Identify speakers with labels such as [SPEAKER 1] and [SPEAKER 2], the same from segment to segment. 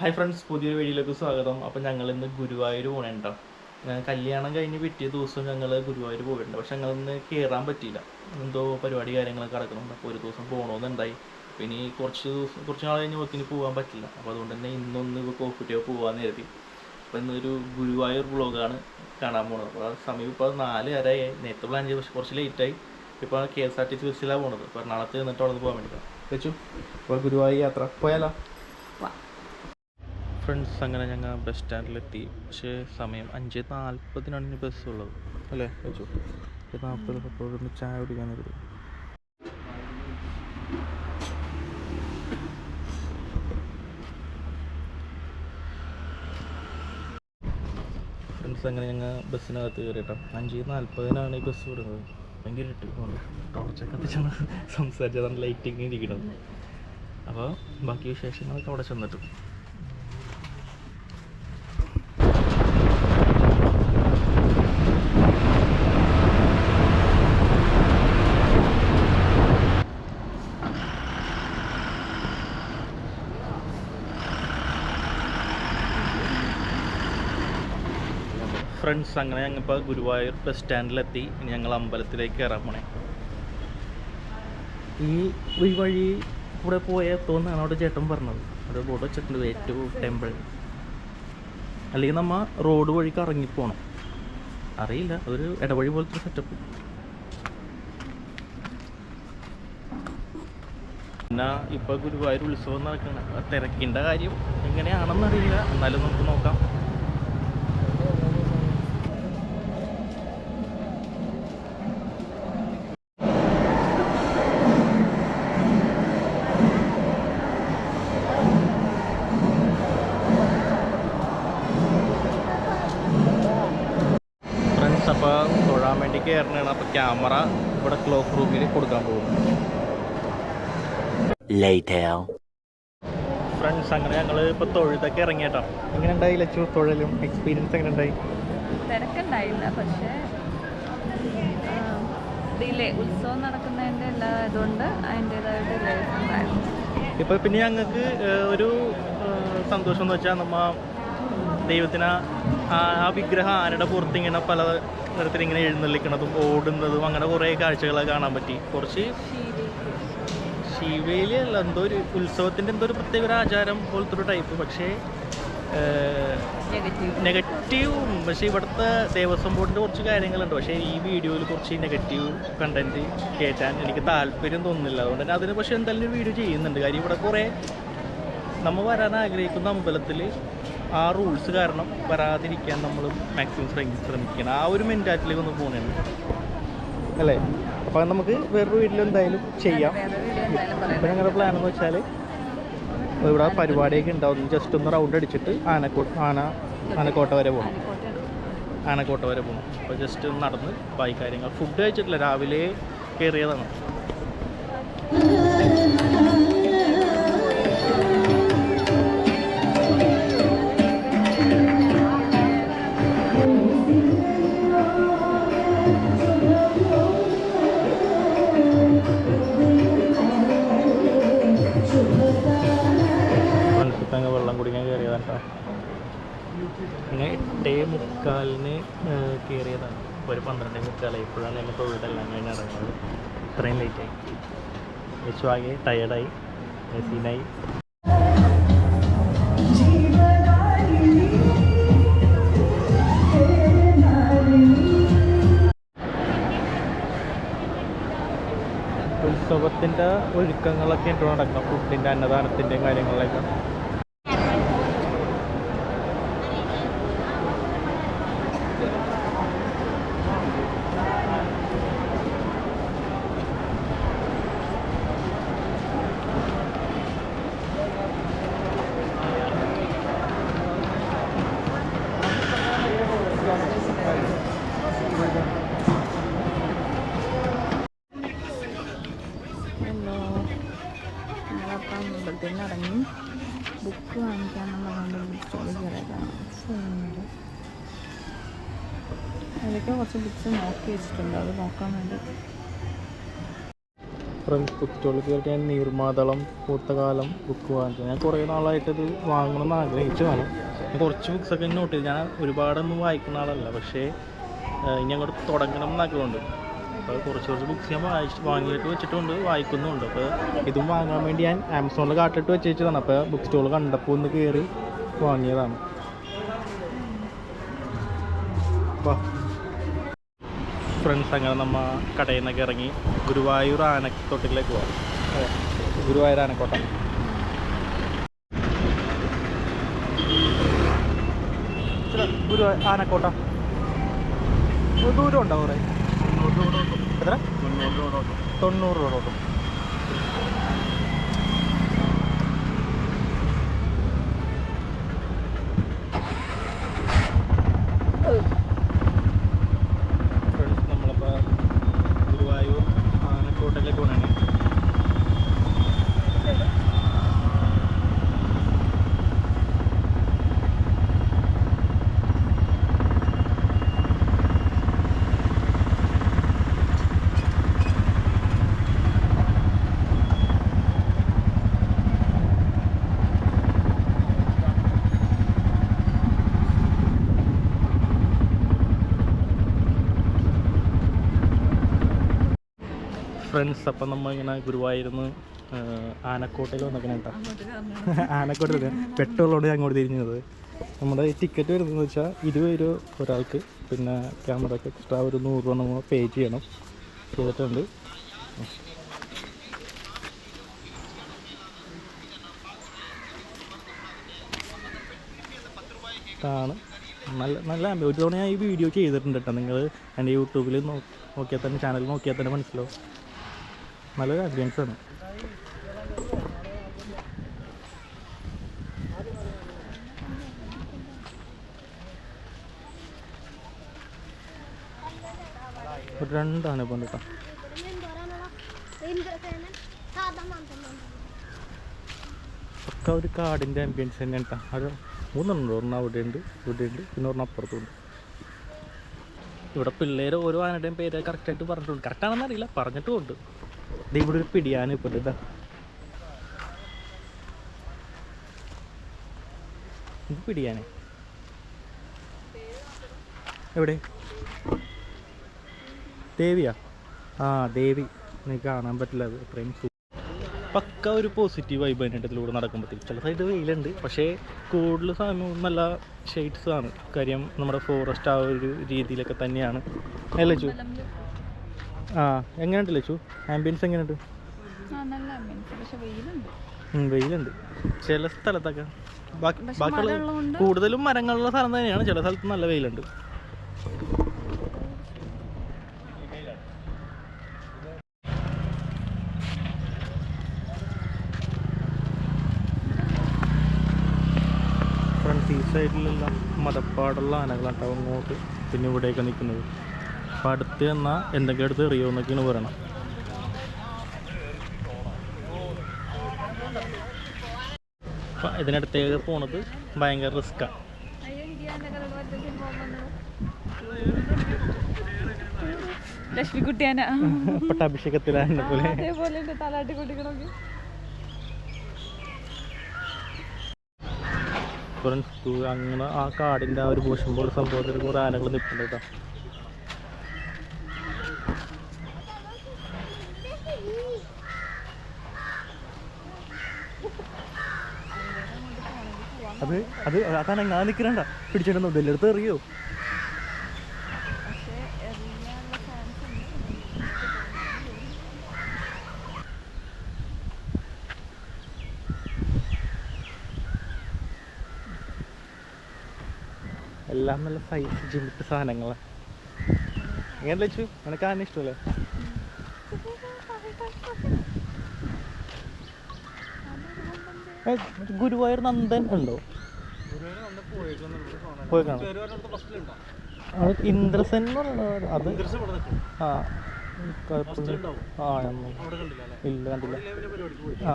[SPEAKER 1] Hi friends പുതിയൊരു വീഡിയോയിലേക്ക് സ്വാഗതം. അപ്പം ഞങ്ങൾ ഇന്ന് ഗുരുവായൂർ പോകണുണ്ടോ കല്യാണം കഴിഞ്ഞ് പിറ്റേ ദിവസം ഞങ്ങൾ ഗുരുവായൂർ പോയിട്ടുണ്ട് പക്ഷെ ഞങ്ങൾ ഇന്ന് കയറാൻ പറ്റിയില്ല. എന്തോ പരിപാടി കാര്യങ്ങളൊക്കെ നടക്കുന്നുണ്ട്. അപ്പോൾ ഒരു ദിവസം പോകണമെന്നുണ്ടായി പിന്നെ കുറച്ച് ദിവസം കുറച്ച് നാൾ കഴിഞ്ഞ് നോക്കിന് പോകാൻ പറ്റില്ല. അപ്പോൾ അതുകൊണ്ട് തന്നെ ഇന്നൊന്ന് കോഫിറ്റിയോ പോകാമെന്ന് കരുതി. അപ്പോൾ ഇന്നൊരു ഗുരുവായൂർ ബ്ലോഗാണ് കാണാൻ പോകുന്നത് അപ്പോൾ സമയം ഇപ്പോൾ നാല് വരെ നേരത്തെ പ്ലാൻ ചെയ്ത്. പക്ഷേ കുറച്ച് ലേറ്റായി ഇപ്പോൾ K S R T C ബസ്സിലാണ് പോകുന്നത് അപ്പോൾ എറണാകുളത്ത് നിന്നിട്ട് അവിടെ നിന്ന് പോകാൻ വേണ്ടിയിട്ടാണ് വെച്ചു. അപ്പോൾ ഗുരുവായൂർ യാത്ര. പോയാലോ? ഫ്രണ്ട്സ് അങ്ങനെ ഞങ്ങൾ ബസ് സ്റ്റാൻഡിലെത്തി പക്ഷേ സമയം അഞ്ച് നാൽപ്പതിനാണ് ഇനി ബസ് ഉള്ളത്. അല്ലേ? വെച്ചു അഞ്ച് നാൽപ്പത് അപ്പോൾ ഒന്ന് ചായ കുടിക്കാൻ കരുതി ഫ്രണ്ട്സ് അങ്ങനെ ഞങ്ങൾ ബസ്സിനകത്ത് കയറിയിട്ടോ അഞ്ച് നാൽപ്പതിനാണ് ഈ ബസ് വിടുന്നത്. ഭയങ്കര ഇട്ട് ടോർച്ചൊക്കെ കത്തിച്ചാണ് സംസാരിച്ചതാണ് ലൈറ്റിങ് ഇരിക്കുന്നത് അപ്പോൾ ബാക്കി വിശേഷങ്ങളൊക്കെ അവിടെ ചെന്നിട്ട്. ഫ്രണ്ട്സ് അങ്ങനെ ഞങ്ങളിപ്പോൾ ഗുരുവായൂർ ബസ് സ്റ്റാൻഡിലെത്തി ഇനി ഞങ്ങൾ അമ്പലത്തിലേക്ക് കയറാൻ പോണേ. ഈ ഈ വഴി കൂടെ പോയ തോന്നാണ് അവിടെ ചേട്ടൻ പറഞ്ഞത്. അവിടെ ബോർഡ് വെച്ചിട്ടുണ്ട് ഏറ്റവും ടെമ്പിൾ അല്ലെങ്കിൽ നമ്മ റോഡ് വഴി കറങ്ങിപ്പോണം അറിയില്ല അതൊരു ഇടവഴി പോലത്തെ സെറ്റപ്പ് പിന്നെ ഇപ്പോൾ ഗുരുവായൂർ ഉത്സവം നടക്കുന്നത് തിരക്കിന്റെ കാര്യം എങ്ങനെയാണെന്നറിയില്ല. എന്നാലും നമുക്ക് നോക്കാം. കയറണതാണ് അപ്പോൾ ക്യാമറ ഇവിടെ ക്ലോക്ക് റൂമിൽ കൊടുക്കാൻ പോകുന്നു. ഫ്രണ്ട്സ് അങ്ങനെ ഞങ്ങൾ ഇപ്പോൾ തൊഴുതൊക്കെ ഇറങ്ങിയിട്ടോ. എങ്ങനെ ഉണ്ടായി ലച്ചു തൊഴിലും? എക്സ്പീരിയൻസ് എങ്ങനെ ഉണ്ടായി
[SPEAKER 2] തിരക്കുണ്ടായില്ല. പക്ഷേ ഡിലേ ഉത്സവം നടക്കുന്നതിന്റെ എല്ലാ ഇതുകൊണ്ട് അതിന്റെതായ ഡിലേ ഉണ്ടായിരുന്നു.
[SPEAKER 1] ഇപ്പോൾ പിന്നെ ഞങ്ങൾക്ക് ഒരു സന്തോഷം എന്ന് വെച്ചാൽ നമ്മ ദൈവത്തിന് ആ വിഗ്രഹം ആരുടെ പുറത്ത് ഇങ്ങനെ പല നിരത്തിൽ ഇങ്ങനെ എഴുന്നള്ളിക്കണതും ഓടുന്നതും അങ്ങനെ കുറേ കാഴ്ചകളൊക്കെ കാണാൻ പറ്റി. കുറച്ച് ശിവേലി അല്ല എന്തോ ഒരു ഉത്സവത്തിന്റെ എന്തോ ഒരു പ്രത്യേക ഒരു ആചാരം പോലത്തെ ഒരു ടൈപ്പ് പക്ഷേ
[SPEAKER 2] നെഗറ്റീവ്
[SPEAKER 1] പക്ഷേ ഇവിടുത്തെ ദേവസ്വം ബോർഡിന്റെ കുറച്ച് കാര്യങ്ങളുണ്ട്. പക്ഷേ ഈ വീഡിയോയിൽ കുറച്ച് നെഗറ്റീവ് കണ്ടന്റ് കയറ്റാൻ എനിക്ക് താല്പര്യം തോന്നുന്നില്ല. അതുകൊണ്ട് തന്നെ അതിന് പക്ഷേ എന്തായാലും വീഡിയോ ചെയ്യുന്നുണ്ട്. കാര്യം ഇവിടെ കുറേ നമ്മൾ വരാൻ ആഗ്രഹിക്കുന്ന അമ്പലത്തിൽ ആ റൂൾസ് കാരണം വരാതിരിക്കാൻ നമ്മൾ മാക്സിമം ശ്രമി ശ്രമിക്കണം. ആ ഒരു മെന്റാലിറ്റിയിലേക്ക് ഒന്ന് പോകുന്നതാണ് അല്ലേ? അപ്പോൾ നമുക്ക് വേറൊരു വീട്ടിൽ എന്തായാലും ചെയ്യാം. ഇപ്പം ഞങ്ങളുടെ പ്ലാൻ എന്ന് വെച്ചാൽ ഇവിടെ പരിപാടിയൊക്കെ ഉണ്ടാവും. ജസ്റ്റ് ഒന്ന് റൗണ്ട് അടിച്ചിട്ട് ആനക്കോ ആന ആനക്കോട്ട വരെ പോകണം
[SPEAKER 2] ആനക്കോട്ട
[SPEAKER 1] വരെ പോകണം അപ്പോൾ ജസ്റ്റ് നടന്ന് ബൈക്ക് കാര്യങ്ങൾ. ഫുഡ് കഴിച്ചിട്ടില്ല. രാവിലെ കയറിയതാണ് എട്ടേ മുക്കാലിന് കയറിയതാണ് ഒരു പന്ത്രണ്ടേ മുക്കാലായി. ഇപ്പോഴാണ് എന്റെ തൊഴിലെല്ലാം കഴിഞ്ഞ് ഇറങ്ങുന്നത്. ഇത്രയും ലേറ്റായി വിശ്വാകെ ടയർഡായി മെസീനായി ഉത്സവത്തിന്റെ ഒരുക്കങ്ങളൊക്കെ ഉണ്ടോ നടക്കണം. ഫുഡിന്റെ അന്നദാനത്തിന്റെയും കാര്യങ്ങളിലൊക്കെ
[SPEAKER 2] ഹലോ ഞങ്ങളപ്പം അമ്പലത്തിൽ നിന്ന് ഇറങ്ങി ബുക്ക് വാങ്ങിക്കാമെന്ന് പറഞ്ഞുകൊണ്ട് ബുക്ക് സ്റ്റോറിൽ കയറിയതാണ് ഫോണിൽ അതിലൊക്കെ നോക്കി വെച്ചിട്ടുണ്ട്. അത് നോക്കാൻ വേണ്ടി.
[SPEAKER 1] ഫ്രണ്ട്സ് കുട്ടികൾക്ക് ഞാൻ നീർമാതളം പൂത്തകാലം ബുക്ക് വാങ്ങിച്ചു ഞാൻ കുറേ നാളായിട്ട് ഇത് വാങ്ങണമെന്ന് ആഗ്രഹിച്ചതാണ് ഞാൻ കുറച്ച് ബുക്സൊക്കെ നോട്ട് ഞാൻ ഒരുപാടൊന്നും വായിക്കുന്ന ആളല്ല. പക്ഷേ ഇനി അങ്ങോട്ട് തുടങ്ങണം എന്നാഗ്രഹമുണ്ട് അപ്പോൾ കുറച്ച് കുറച്ച് ബുക്സ് ഞാൻ വായിച്ച് വാങ്ങിയിട്ട് വെച്ചിട്ടുണ്ട് വായിക്കുന്നുണ്ട് അപ്പോൾ ഇതും വാങ്ങാൻ വേണ്ടി ഞാൻ ആമസോണിൽ കാട്ടിട്ട് വെച്ച് വെച്ചതാണ് അപ്പോൾ ബുക്ക് സ്റ്റോൾ കണ്ടപ്പോൾ ഒന്ന് കയറി വാങ്ങിയതാണ്. വാ. ഫ്രണ്ട്സ് അങ്ങനെ നമ്മൾ കടയിൽ നിന്നൊക്കെ ഇറങ്ങി ഗുരുവായൂർ ആനക്കത്തോട്ടിലേക്ക് പോകാം ഗുരുവായൂർ ആനക്കോട്ട. ഗുരുവായൂർ ആനക്കോട്ട. ദൂരം ഉണ്ടാവും എത്ര? തൊണ്ണൂറ് രൂപ ഫ്രണ്ട്സ് നമ്മളിപ്പോൾ ഗുരുവായൂർ ആനക്കോട്ടയിലേക്ക് പോകണേ ഫ്രണ്ട്സ് അപ്പം നമ്മൾ ഇങ്ങനെ ഗുരുവായൂർന്ന് ആനക്കോട്ടയിൽ വന്നേക്കണേ കേട്ടോ ആനക്കോട്ടയിൽ പെട്ടുള്ളതുകൊണ്ട് ഞാൻ അങ്ങോട്ട് തിരിഞ്ഞത്. നമ്മുടെ ടിക്കറ്റ് വരുന്നതെന്ന് വെച്ചാൽ ഇരുപത് രൂപ ഒരാൾക്ക് പിന്നെ ക്യാമറയ്ക്ക് എക്സ്ട്രാ ഒരു നൂറ് രൂപ നമ്മൾ പേ ചെയ്യണം. ചെയ്തിട്ടുണ്ട് ാണ് നല്ല നല്ല ഒരു തവണ ഞാൻ ഈ വീഡിയോ ചെയ്തിട്ടുണ്ട് കേട്ടോ നിങ്ങൾ എന്റെ യൂട്യൂബിൽ നോക്കിയാൽ തന്നെ ചാനൽ നോക്കിയാൽ തന്നെ മനസ്സിലാവും. നല്ലൊരു ആംബിയൻസ് ആണ്. രണ്ടാണ് ഇപ്പം ഒക്കെ ഒരു കാടിന്റെ ആംബിയൻസ് തന്നെ കേട്ടോ. അത് മൂന്നെണ്ണം ഒരെണ്ണം അവിടെ ഉണ്ട് ഇവിടെ ഉണ്ട് പിന്നെ ഒരെണ്ണം അപ്പുറത്തുണ്ട് ഇവിടെ പിള്ളേർ ഓരോ ആനയുടെയും പേര് കറക്റ്റായിട്ട് പറഞ്ഞിട്ടുണ്ട്. കറക്റ്റാണെന്ന് അറിയില്ല. പറഞ്ഞിട്ടും ഉണ്ട് ഇത് ഇവിടെ ഒരു പിടിയാന ഇപ്പൊ ഇതാ പിടിയാനെ എവിടെ? ദേവിയാ? ആ ദേവി. എനിക്ക് കാണാൻ പറ്റില്ല അത്. ഇത്രയും പക്ക ഒരു പോസിറ്റീവ് വൈബ് തന്നെ ഇതിലൂടെ നടക്കുമ്പോഴത്തേക്ക് ചില സൈഡ് വെയിലുണ്ട് പക്ഷേ കൂടുതൽ സമയവും നല്ല ഷെയ്ഡ്സ് ആണ്. കാര്യം നമ്മുടെ ഫോറസ്റ്റ് ആ ഒരു രീതിയിലൊക്കെ തന്നെയാണ്. അല്ലേ ലച്ചു ആ എങ്ങനെയുണ്ട് ലച്ചു? ആംബിയൻസ് എങ്ങനെയുണ്ട്?
[SPEAKER 2] വെയിലുണ്ട്.
[SPEAKER 1] ചില സ്ഥലത്തൊക്കെ. ബാക്കിയുള്ള കൂടുതലും മരങ്ങളുള്ള സ്ഥലം തന്നെയാണ്. ചില സ്ഥലത്ത് നല്ല വെയിലുണ്ട്. ഫ്രണ്ട് ഈ സൈഡിലെല്ലാം മതപ്പാടുള്ള ആനകളാട്ടോ അങ്ങോട്ട് പിന്നെ ഇവിടെയൊക്കെ നിൽക്കുന്നത്. അപ്പം അടുത്ത് എന്നാൽ എന്തൊക്കെ അടുത്ത് എറിയോ എന്നൊക്കെയാണ് പറയണം അപ്പം ഇതിനടുത്തേക്ക് പോണത് ഭയങ്കര റിസ്ക്കാണ്
[SPEAKER 2] ലക്ഷ്മിക്കുട്ടിയാന.
[SPEAKER 1] പോലെ.
[SPEAKER 2] അതേപോലെ തലാട്ടി
[SPEAKER 1] ഫ്രണ്ട്സ് അങ്ങനെ ആ കാടിന്റെ ആ ഒരു പോലെ സംഭവത്തിൽ കുറേ ആനകൾ നിൽക്കുന്നുണ്ട് കേട്ടോ. അത് അത് അതാണ് ഞാൻ നിൽക്കണ്ട പിടിച്ചിടുന്നുണ്ട് എല്ലായിടത്തും എറിയോ. എല്ലാം നല്ല സൈസ് ജിമിട്ട് സാധനങ്ങളാണ് എങ്ങനെ വെച്ചു നിനക്ക് ആന ഇഷ്ടമല്ലേ ഗുരുവായൂർ നന്ദൻ ഉണ്ടോ? പോയി കാണാം അത് ഇന്ദ്രസെൻ അത് ആ. ആ. ഇല്ല കണ്ടില്ല. ആ.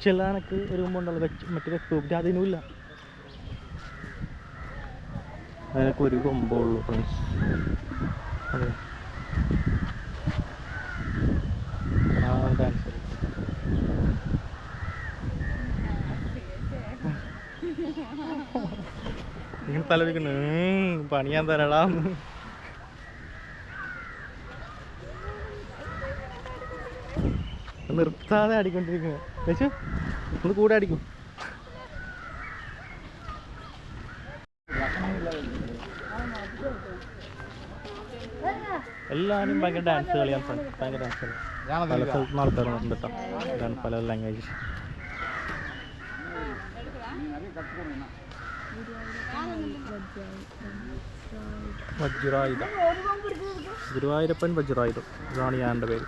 [SPEAKER 1] ചില ആനക്ക് ഒരു മുമ്പുണ്ടല്ലോ വെച്ച് മറ്റേ വെപ്പ് അതിനും ഇല്ല. അതിനൊക്കെ ഒരു കൊമ്പുള്ളൂ ഫ്രണ്ട്സ് അതെ ആ ഡാൻസ് നിങ്ങൾ തലവിക്കുന്നു. പണിയാൻ തരടാ. നിർത്താതെ അടിക്കൊണ്ടിരിക്കുന്നു ചേച്ചു ഒന്ന് കൂടെ അടിക്കും എല്ലാവരും ഭയങ്കര ഡാൻസ് കളിയാൻ ഭയങ്കര ഡാൻസ് കളി പല സ്ഥലത്ത് വന്നിട്ട് കേട്ടോ. പല ലാംഗ്വേജ് വജ്രായുധ. ഗുരുവായൂരപ്പൻ വജ്രായുധം. ഇതാണ് ഞാന്റെ പേര്.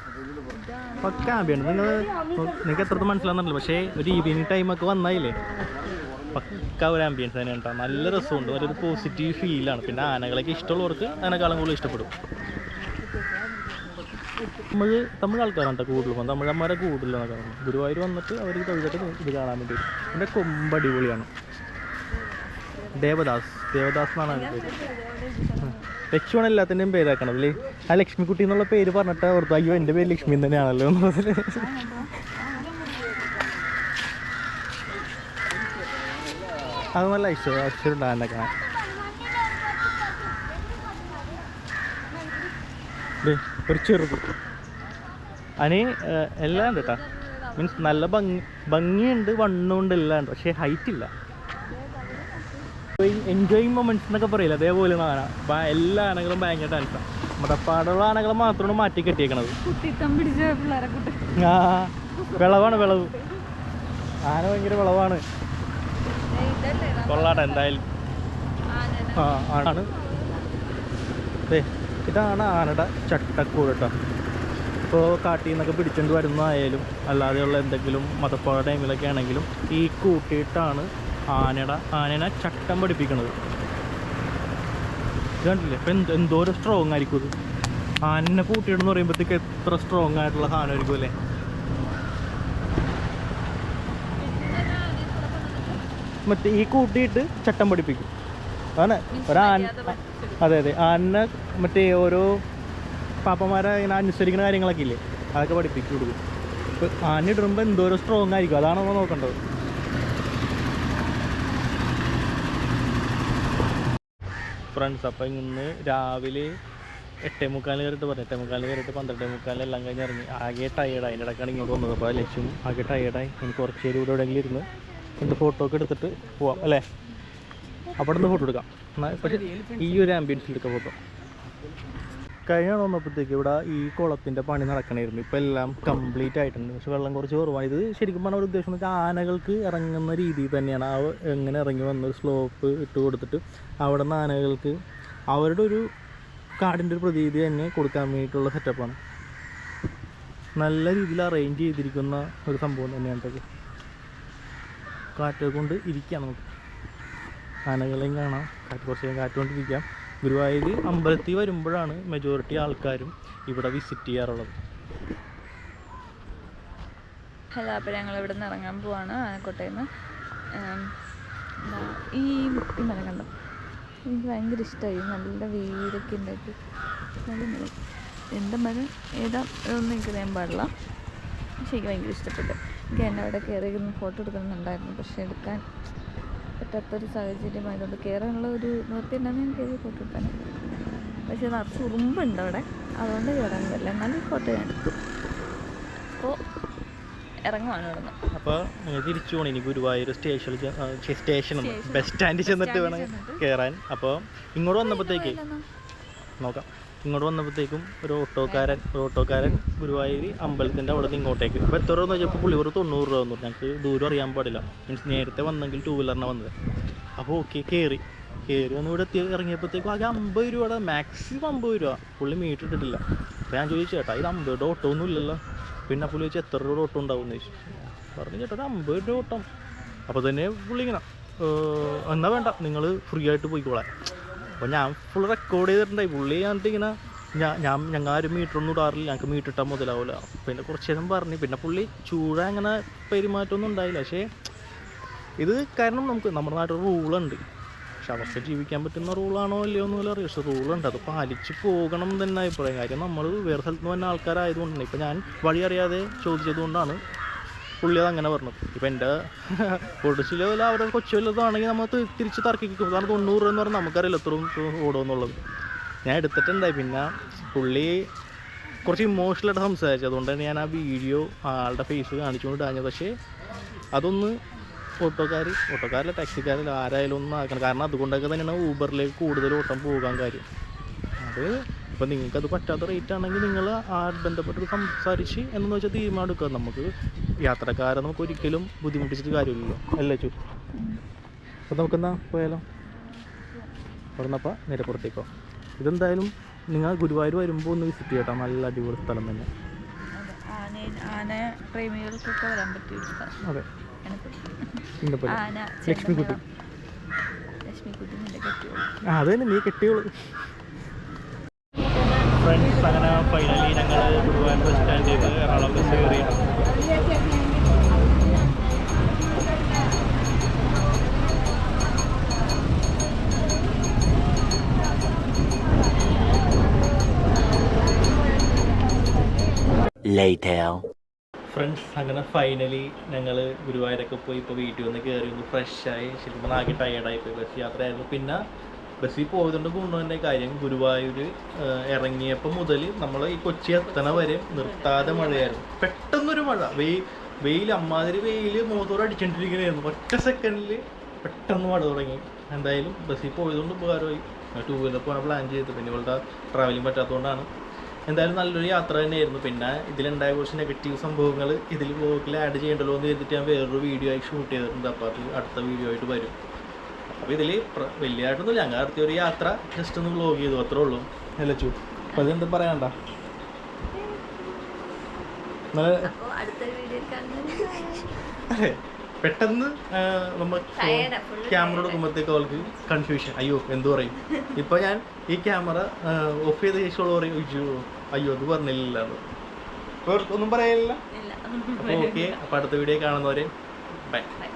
[SPEAKER 1] പക്ക ആംബിയാണ് നിങ്ങൾ നിങ്ങൾക്ക് എത്രത്തോളം മനസ്സിലാകുന്നുണ്ടല്ലോ പക്ഷേ ഒരു ഈവനിങ് ടൈമൊക്കെ വന്നായില്ലേ? പക്ക ഒരു ആംബിയൻസ് തന്നെയാണ് കേട്ടോ നല്ല രസമുണ്ട്. നല്ലൊരു പോസിറ്റീവ് ഫീലാണ് പിന്നെ ആനകളൊക്കെ ഇഷ്ടമുള്ളവർക്ക് അതിനേക്കാളും കൂടുതൽ ഇഷ്ടപ്പെടും. തമിഴ് തമിഴ് ആൾക്കാരാണ് കൂടുതലും. തമിഴന്മാരെ കൂടുതലാണ് കാണുന്നത് ഗുരുവായൂർ വന്നിട്ട് അവർ തൊഴിലിട്ട് ഇത് കാണാൻ വേണ്ടി പിന്നെ കൊമ്പ് അടിപൊളിയാണ്. ദേവദാസ്. ദേവദാസ് എന്നാണ് ലക്ഷ്മൺ എല്ലാത്തിന്റെയും പേരാക്കണം അല്ലേ? ആ ലക്ഷ്മിക്കുട്ടി എന്നുള്ള പേര് പറഞ്ഞിട്ട് ഓർത്തു അയ്യോ എന്റെ പേര് ലക്ഷ്മി തന്നെയാണല്ലോ എന്നുള്ളത് അത് നല്ല ഐശ്വര്യ ഐശ്വര്യം ഉണ്ടാകാൻ കാണാൻ. ഒരു ചെറുത്. ഏഹ്, എല്ലാം ഉണ്ട് കേട്ടോ മീൻസ് നല്ല ഭംഗി ഭംഗിയുണ്ട് വണ്ണമുണ്ട് എല്ലാം ഉണ്ട് പക്ഷേ ഹൈറ്റ് ഇല്ല എൻജോയിങ് മൊമെന്റ്സ് എന്നൊക്കെ പറയില്ല? അതേപോലെ ആന. അപ്പം എല്ലാ ആനകളും ഭയങ്കര ഡാൻസാണ് മുടപ്പാടുള്ള ആനകളെ മാത്രമാണ് മാറ്റി കെട്ടിയേക്കണത്. ആ വിളവാണ് വിളവ്. ആന ഭയങ്കര വിളവാണ്. കൊള്ളാട്ടെ എന്തായാലും. ആ ആണ് ഇതാണ് ആനയുടെ ചട്ടക്കൂട് കേട്ടോ ഇപ്പോൾ കാട്ടിൽ നിന്നൊക്കെ പിടിച്ചുകൊണ്ട് വരുന്നതായാലും അല്ലാതെയുള്ള എന്തെങ്കിലും മതപ്പാട ടൈമിലൊക്കെ ആണെങ്കിലും ഈ കൂട്ടിയിട്ടാണ് ആനയുടെ ആനേനെ ചട്ടം പഠിപ്പിക്കണത്. ഇത് കണ്ടില്ലേ? ഇപ്പം എന്ത് എന്തോരം സ്ട്രോങ് ആയിരിക്കും ഇത്. ആനനെ കൂട്ടിയിടുന്ന് പറയുമ്പോഴത്തേക്ക് എത്ര സ്ട്രോങ് ആയിട്ടുള്ള സാധനമായിരിക്കും അല്ലേ? മറ്റേ ഈ കൂട്ടിയിട്ട് ചട്ടം പഠിപ്പിക്കും. അതാണ് ഒരാൻ അതെ അതെ. ആനെ മറ്റേ ഓരോ പാപ്പന്മാരെ ഇങ്ങനെ അനുസരിക്കുന്ന കാര്യങ്ങളൊക്കെ ഇല്ലേ? അതൊക്കെ പഠിപ്പിച്ചു കൊടുക്കും. ഇപ്പൊ ആന ഇടുമ്പോൾ എന്തോരം സ്ട്രോങ് ആയിരിക്കും? അതാണ് നമ്മൾ നോക്കേണ്ടത്. ഫ്രണ്ട്സ് അപ്പം ഇന്ന് രാവിലെ എട്ടേ മുക്കാൽ കയറിയിട്ട് പറഞ്ഞു എട്ടേ മുക്കാൽ കയറിയിട്ട് പന്ത്രണ്ടേ മുക്കാൽ എല്ലാം കഴിഞ്ഞ് ഇറങ്ങി. ആകെ ടയേർഡായി അതിന്റെ ഇടയ്ക്കാണ് ഇങ്ങോട്ട് വന്നത്. അപ്പോൾ ലക്ഷ്യം ആകെ ടയേർഡായി എനിക്ക് കുറച്ച് നേരം ഇവിടെ എവിടെയെങ്കിലും ഇരുന്ന് രണ്ട് ഫോട്ടോ ഒക്കെ എടുത്തിട്ട് പോവാം. അല്ലേ? അവിടെ നിന്ന് ഫോട്ടോ എടുക്കാം പക്ഷേ ഈ ഒരു ആംബിയൻസിൽ എടുക്കാം ഫോട്ടോ കഴിഞ്ഞ വന്നപ്പോഴത്തേക്ക് ഇവിടെ ഈ കുളത്തിന്റെ പണി നടക്കണമായിരുന്നു ഇപ്പം എല്ലാം കംപ്ലീറ്റ് ആയിട്ടുണ്ട്. പക്ഷെ വെള്ളം കുറച്ച് കുറവാണ്. ഇത് ശരിക്കും പറഞ്ഞ ഒരു ഉദ്ദേശം വെച്ചാൽ ആനകൾക്ക് ഇറങ്ങുന്ന രീതിയിൽ തന്നെയാണ്. ആ എങ്ങനെ ഇറങ്ങി വന്ന ഒരു സ്ലോപ്പ് ഇട്ട് കൊടുത്തിട്ട് അവിടെ നിന്ന് ആനകൾക്ക് അവരുടെ ഒരു കാടിന്റെ ഒരു പ്രതീതി തന്നെ കൊടുക്കാൻ വേണ്ടിയിട്ടുള്ള സെറ്റപ്പാണ് നല്ല രീതിയിൽ അറേഞ്ച് ചെയ്തിരിക്കുന്ന ഒരു സംഭവം തന്നെയാണ് കാറ്റ് കൊണ്ട് ഇരിക്കാം നമുക്ക്. ആനകളെയും കാണാം. കാറ്റ് കുറച്ച് കാറ്റ് കൊണ്ടിരിക്കാം. ഗുരുവായൂർ അമ്പലത്തിൽ വരുമ്പോഴാണ് മെജോറിറ്റി ആൾക്കാരും ഇവിടെ വിസിറ്റ് ചെയ്യാറുള്ളത്.
[SPEAKER 2] ഹലോ അപ്പോൾ ഞങ്ങൾ ഇവിടെ നിന്ന് ഇറങ്ങാൻ പോവാണ് ആനക്കോട്ടയിൽ നിന്ന് ഈ മരം കണ്ടോ? എനിക്ക് ഭയങ്കര ഇഷ്ടമായി നല്ല വീടൊക്കെ ഉണ്ടായിട്ട്. നല്ല എന്താ മരം? ഏതാ? ഇതൊന്നും എനിക്ക് അറിയാൻ പാടില്ല. പക്ഷേ എനിക്ക് ഭയങ്കര ഇഷ്ടപ്പെട്ടു. എനിക്ക് എന്നെ അവിടെ കയറി ഫോട്ടോ എടുക്കണമെന്നുണ്ടായിരുന്നു. പക്ഷേ എടുക്കാൻ പറ്റാത്തൊരു സാഹചര്യമായതുകൊണ്ട് കയറാനുള്ള ഒരു നിവൃത്തി ഉണ്ടെന്ന് ഞാൻ കയറി പോട്ടിട്ടാണ് പക്ഷേ നിറച്ച് ഉറുമ്പുണ്ട് അവിടെ. അതുകൊണ്ട് കയറാൻ പറ്റില്ല. എന്നാലും ഈ ഫോട്ടോ ഞാൻ എടുത്തു. അപ്പോൾ ഇറങ്ങുവാണ് ഇവിടെ നിന്ന്
[SPEAKER 1] അപ്പോൾ തിരിച്ചു പോകണം ഇനി ഗുരുവായൂർ സ്റ്റേഷനിൽ സ്റ്റേഷൻ ബസ് സ്റ്റാൻഡിൽ ചെന്നിട്ട് വേണം കയറാൻ അപ്പോൾ ഇങ്ങോട്ട് വന്നപ്പോഴത്തേക്ക് നോക്കാം. ഇങ്ങോട്ട് വന്നപ്പോഴത്തേക്കും ഒരു ഓട്ടോക്കാരൻ ഒരു ഓട്ടോക്കാരൻ ഗുരുവായൂർ അമ്പലത്തിന്റെ അവിടെ നിന്ന് ഇങ്ങോട്ടേക്ക്. ഇപ്പോൾ എത്ര രൂപ എന്ന് വെച്ചപ്പോൾ പുള്ളി ഒരു തൊണ്ണൂറ് രൂപ തന്നു. ഞങ്ങൾക്ക് ദൂരം അറിയാൻ പാടില്ല. മീൻസ് നേരത്തെ വന്നെങ്കിൽ ടൂ വീലറിനാണ് വന്നത്. അപ്പോൾ ഓക്കെ കയറി കയറി വന്ന് ഇവിടെ എത്തി ഇറങ്ങിയപ്പോഴത്തേക്കും ആകെ അമ്പത് രൂപയുടെ മാക്സിമം അമ്പത് രൂപ. പുള്ളി മീറ്റർ ഇട്ടിട്ടില്ല. അപ്പോൾ ഞാൻ ചോദിച്ചു ചേട്ടാ ഇത് അമ്പത് രൂപ ഓട്ടോ ഒന്നും ഇല്ലല്ലോ. പിന്നെ പുള്ളി ചോദിച്ചു എത്ര രൂപ ഓട്ടോ ഉണ്ടാവും? എന്ന് ചോദിച്ചു. പറഞ്ഞു ചേട്ടാ ഒരു അമ്പത് രൂപ ഓട്ടം. അപ്പോൾ തന്നെ പുള്ളി ഇങ്ങനെ "ഏർ, എന്നാ വേണ്ട നിങ്ങൾ ഫ്രീ ആയിട്ട് പോയിക്കോളാം. അപ്പോൾ ഞാൻ ഫുൾ റെക്കോർഡ് ചെയ്തിട്ടുണ്ടായി പുള്ളി എന്നിട്ട് ഇങ്ങനെ ഞാൻ ഞാൻ ഞങ്ങൾ ആരും മീറ്റർ ഒന്നും ഇടാറില്ല. ഞങ്ങൾക്ക് മീറ്റർ ഇട്ടാൽ മുതലാവില്ല പിന്നെ കുറച്ച് നേരം പറഞ്ഞു. പിന്നെ പുള്ളി ചൂട അങ്ങനെ പെരുമാറ്റമൊന്നും ഉണ്ടായില്ല. പക്ഷേ ഇത് കാരണം നമുക്ക് നമ്മുടെ നാട്ടിൽ റൂളുണ്ട് പക്ഷെ അവർക്ക് ജീവിക്കാൻ പറ്റുന്ന റൂളാണോ അല്ലയോ എന്ന് പോലും അറിയാം പക്ഷെ റൂളുണ്ട് അത് പാലിച്ച് പോകണം എന്ന് തന്നെ അഭിപ്രായം. കാര്യം നമ്മൾ വേറെ സ്ഥലത്ത് നിന്ന് വന്ന ആൾക്കാരായതുകൊണ്ടാണ് ഇപ്പം ഞാൻ വഴി അറിയാതെ ചോദിച്ചതുകൊണ്ടാണ് പുള്ളി അത് അങ്ങനെ പറഞ്ഞത്. ഇപ്പം എന്റെ പൊടിച്ചിലോ വല്ല അവരുടെ കൊച്ചു വല്ലതാണെങ്കിൽ നമ്മൾ തിരിച്ച് തർക്കിക്കും. കാരണം തൊണ്ണൂറ് എന്ന് പറഞ്ഞാൽ നമുക്കറിയില്ല എത്രയും ഓടുമെന്നുള്ളത്. ഞാൻ എടുത്തിട്ടുണ്ടായി പിന്നെ പുള്ളി കുറച്ച് ഇമോഷണലായിട്ട് സംസാരിച്ചു. അതുകൊണ്ടാണ് ഞാൻ ആ വീഡിയോ ആളുടെ ഫേസ് കാണിച്ചുകൊണ്ട് ഇടാഞ്ഞത്. പക്ഷേ അതൊന്ന് ഓട്ടോക്കാർ ഓട്ടോക്കാരില്ല ടാക്സിക്കാരില്ല ആരായാലും ഒന്നും ആക്കണം. കാരണം അതുകൊണ്ടൊക്കെ തന്നെയാണ് ഊബറിലേക്ക് കൂടുതൽ ഓട്ടം പോകാൻ കാര്യം. അത് ഇപ്പം നിങ്ങൾക്ക് അത് പറ്റാത്ത റേറ്റ് ആണെങ്കിൽ നിങ്ങൾ ആ ബന്ധപ്പെട്ട് സംസാരിച്ച് എന്നു വെച്ചാൽ തീരുമാനം എടുക്കുക. നമുക്ക് യാത്രക്കാരെ നമുക്ക് ഒരിക്കലും ബുദ്ധിമുട്ടിച്ചിട്ട് കാര്യമില്ലല്ലോ. അല്ലേ ചു അപ്പം നമുക്കെന്നാ പോയാലോ? അവിടെ നിന്നപ്പോൾ നിരപ്പുറത്തേക്കോ ഇതെന്തായാലും നിങ്ങൾ ഗുരുവായൂർ വരുമ്പോൾ ഒന്ന് വിസിറ്റ് ചെയ്യട്ടോ. നല്ല അടിപൊളി സ്ഥലം തന്നെ.
[SPEAKER 2] ആന പ്രേമികൾക്കൊക്കെ വരാൻ പറ്റിയ
[SPEAKER 1] അതെ. ലക്ഷ്മിക്കുട്ടി.
[SPEAKER 2] ലക്ഷ്മിക്കുട്ടി
[SPEAKER 1] അത് തന്നെ നീ കെട്ടിയോളൂ. ഫ്രണ്ട്സ് അങ്ങനെ ഫൈനലി ഞങ്ങൾ ഗുരുവായൂർ ബസ് സ്റ്റാൻഡിൽ നിന്ന് എറണാകുളം ബസ് കയറി. ഫ്രണ്ട്സ് അങ്ങനെ ഫൈനലി ഞങ്ങൾ ഗുരുവായൂരൊക്കെ പോയി ഇപ്പോൾ വീട്ടിൽ വന്ന് കയറി ഒന്ന് ഫ്രഷായി ശരിക്കും ആകെ ടയേർഡായി പോയി. ബസ് യാത്രയായിരുന്നു. പിന്നെ ബസ്സിൽ പോയതുകൊണ്ട് ഗുണം തന്നെ കാര്യം. ഗുരുവായൂർ ഇറങ്ങിയപ്പോൾ മുതൽ നമ്മൾ ഈ കൊച്ചി എത്തണ വരെ നിർത്താതെ മഴയായിരുന്നു. പെട്ടെന്നൊരു മഴ. വെയിൽ വെയിൽ അമ്മാതിരി വെയിൽ മുഖത്തോട് അടിച്ചോണ്ടിരിക്കുകയായിരുന്നു ഒറ്റ സെക്കൻഡിൽ പെട്ടെന്ന് മഴ തുടങ്ങി. എന്തായാലും ബസ്സിൽ പോയതുകൊണ്ട് ഉപകാരമായി. ടൂ വീലർ പോകാൻ പ്ലാൻ ചെയ്തത് പിന്നെ ഇവളുടെ ട്രാവലിംഗ് പറ്റാത്തതുകൊണ്ടാണ്. എന്തായാലും നല്ലൊരു യാത്ര തന്നെയായിരുന്നു. പിന്നെ ഇതിലുണ്ടായ കുറച്ച് നെഗറ്റീവ് സംഭവങ്ങൾ ഇതിൽ ബ്ലോഗിൽ ആഡ് ചെയ്യണ്ടല്ലോ എന്ന് കരുതിയിട്ട് ഞാൻ വേറൊരു വീഡിയോ ആയി ഷൂട്ട് ചെയ്തിട്ടുണ്ട്. അപ്പോൾ അത് അടുത്ത വീഡിയോ ആയിട്ട് വരും. അപ്പോൾ ഇതിൽ വലിയതായിട്ടൊന്നുമില്ല ഞങ്ങൾ നടത്തിയ ഒരു യാത്ര ജസ്റ്റ് ഒന്ന് വ്ലോഗ് ചെയ്തു അത്രേ ഉള്ളൂ. അല്ല ചു? അപ്പോൾ അതെന്താ പറയാണ്ട. പെട്ടെന്ന് ആ, നമ്മ
[SPEAKER 2] Tired ആ, full
[SPEAKER 1] ക്യാമറ എടുക്കുമ്പോഴത്തേക്ക് അവൾക്ക് കൺഫ്യൂഷൻ അയ്യോ എന്തു പറയും? ഇപ്പൊ ഞാൻ ഈ ക്യാമറ ഓഫ് ചെയ്ത ശേഷമുള്ള പറയും അയ്യോ അത് പറഞ്ഞില്ല ഒന്നും പറയാനില്ല ഓക്കെ അപ്പോൾ അടുത്ത വീഡിയോ കാണുന്നവരെ ബൈ
[SPEAKER 2] ബൈ